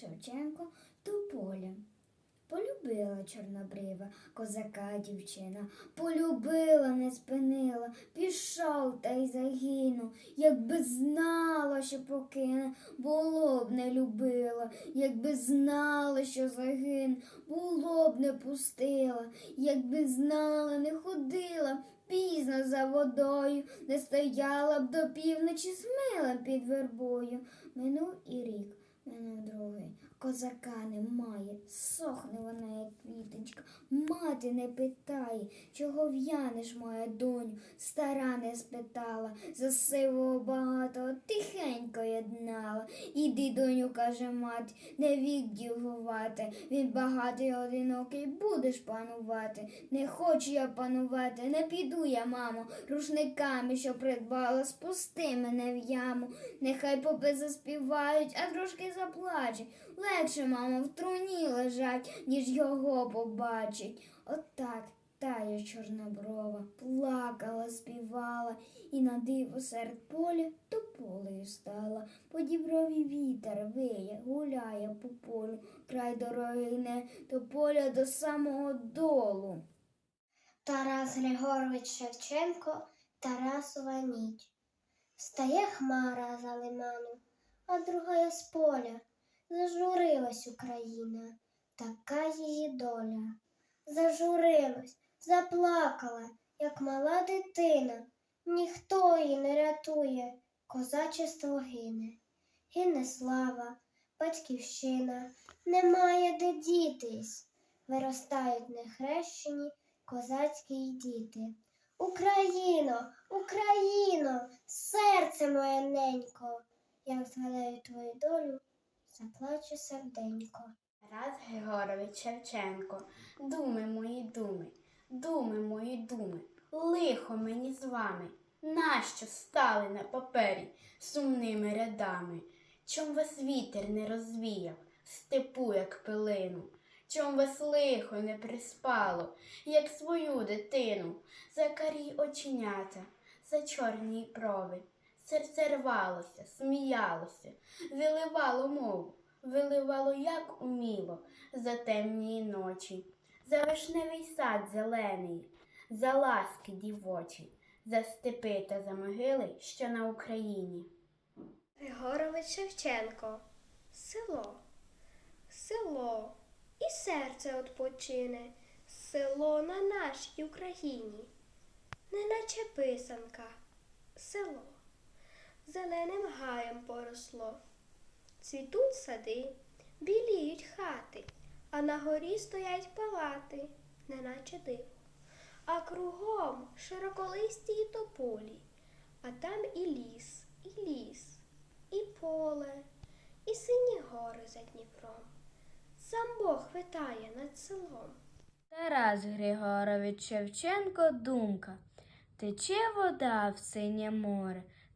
Шевченко Тополя. Полюбила чорнобрива козака дівчина, полюбила, не спинила, пішов та й загинув. Якби знала, що покине, було б не любила, якби знала, що загине, було б не пустила, якби знала, не ходила, пізно за водою, не стояла б до півночі з милом під вербою. Минув і рік, другий. Козака немає, сохне вона, як квіточка. Мати не питає, чого в'янеш, моя доню, стара не спитала, за сивого багатого тихенько єднала. Іди, доню, каже мати, не вік дівгувати, він багатий одинокий, будеш панувати. Не хочу я панувати, не піду я, мамо, рушниками, що придбала, спусти мене в яму. Нехай попи заспівають, а трошки заплачуть. Легше, мамо, в труні лежать, ніж його побачить. Отак тая чорноброва плакала, співала, і на диво серед поля тополею стала. По діброві вітер виє, гуляє по полю, край дороги гне до поля до самого долу. Тарас Григорович Шевченко Тарасова ніч. Встає хмара за лиману, а другая з поля. Зажурилась Україна, така її доля. Зажурилась, заплакала, як мала дитина. Ніхто її не рятує, козачество гине. Гине слава, батьківщина, немає де дітись. Виростають нехрещені козацькі діти. Україно, Україно, серце моє ненько, як згадаю твою долю, заплачу серденько. Тарас Григорович Шевченко, думи мої думи, думи мої думи, лихо мені з вами, нащо стали на папері сумними рядами? Чом вас вітер не розвіяв, степу, як пилину? Чом вас лихо не приспало, як свою дитину, за карі оченята, за чорні брови? Серце рвалося, сміялося, виливало мову, виливало як уміло за темні ночі, за вишневий сад зелений, за ласки дівочі, за степи та за могили, що на Україні. Григорович Шевченко, село, село, і серце odpoczyне, село на нашій Україні, неначе писанка, село, зеленим гаєм поросло. Цвітуть сади, біліють хати, а на горі стоять палати, неначе диво. А кругом широколисті й тополі, а там і ліс, і ліс, і поле, і сині гори за Дніпром. Сам Бог витає над селом. Тарас Григорович Шевченко думка. Тече вода в синє море,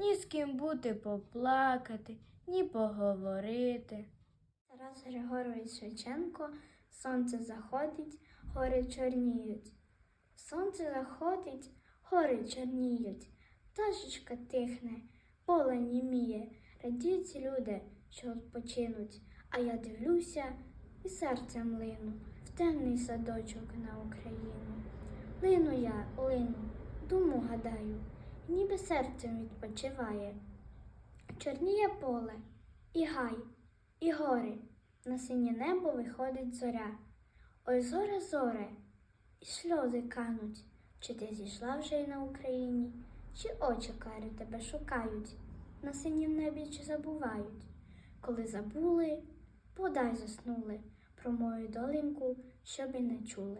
ні з ким бути поплакати, ні поговорити. Тарас Григорович Шевченко Сонце заходить, гори чорніють. Сонце заходить, гори чорніють. Пташечка тихне, поле німіє. Радіють люди, що відпочинуть. А я дивлюся і серцем лину в темний садочок на Україну. Лину я, лину, думу гадаю, ніби серцем відпочиває. Чорніє поле, і гай, і гори, на синє небо виходить зоря. Ой, зоре, зоре, і сльози кануть, чи ти зійшла вже й на Україні, чи очі карі тебе шукають, на синім небі чи забувають. Коли забули, подай заснули, про мою долинку, щоб і не чули.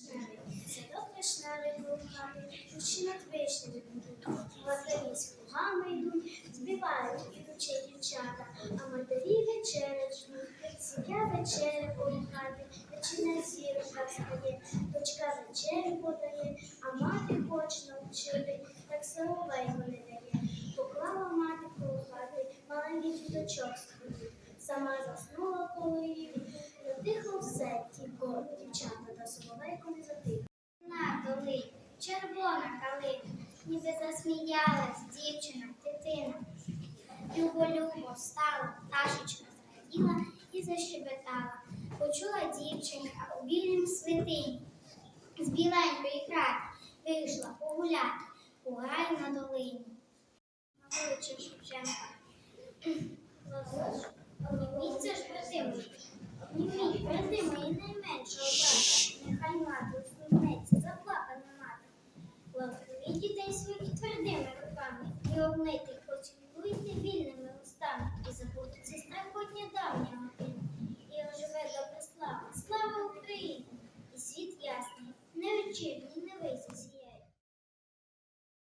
Садок вишневий кругами, Ручі над вишнями будуть. Матері з плугами йдуть, збивають ідучи дівчата, а матері вечеря ждуть, сім'я вечеря полюхати, Дочина зірка стає, дочка вечерю подає, а мати хоче навчити, так соловейко не дає. Поклала мати коло хати, маленький діточок сходив, сама заснула коли її. Червона калина, ніби засміялась дівчина, дитина. Любо-любо стала, пташечка зраділа і защебетала. Почула дівчинка у білім святині. З біленької хати вийшла погуляти у гай на долині. Вулича Шевченка.